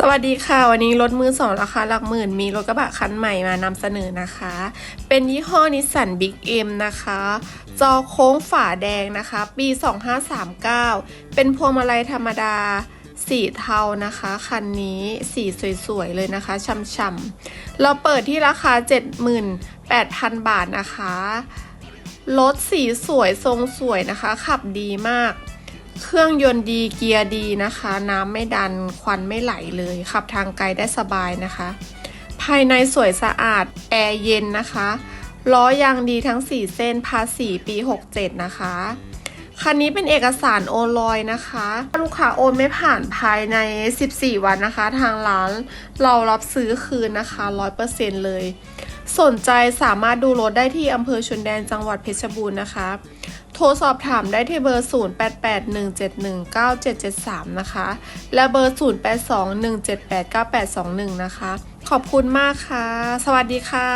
สวัสดีค่ะ วันนี้รถมือสองราคาหลักหมื่นมีรถกระบะคันใหม่มานำเสนอนะคะ เป็นยี่ห้อนิสสันบิ๊กเอ็มนะคะ จอโค้งฝาแดงนะคะ ปี 2539 เป็นพวงมาลัยธรรมดา สีเทานะคะ คันนี้สีสวยๆ เลยนะคะช่ำๆ เราเปิดที่ราคา 78,000 บาทนะคะ รถสีสวยทรงสวยนะคะ ขับดีมาก เครื่องยนต์ดีเกียร์ดีนะคะ น้ำไม่ดันควันไม่ไหลเลย ขับทางไกลได้สบายนะคะ ภายในสวยสะอาดแอร์เย็นนะคะล้อยางดีทั้ง 4 เส้นภาษีปี 67 นะคะ คันนี้เป็นเอกสารโอนลอยนะคะลูกค้าโอนไม่ผ่านภายใน 14 วันนะคะ ทางร้านเรารับซื้อคืนนะคะ 100%เลย สนใจสามารถดูรถได้ที่อำเภอชนแดนจังหวัดเพชรบูรณ์นะคะ โทรสอบถามได้ที่เบอร์ 0881719773 นะคะ และเบอร์ 0821789821 นะคะ ขอบคุณมากค่ะ สวัสดีค่ะ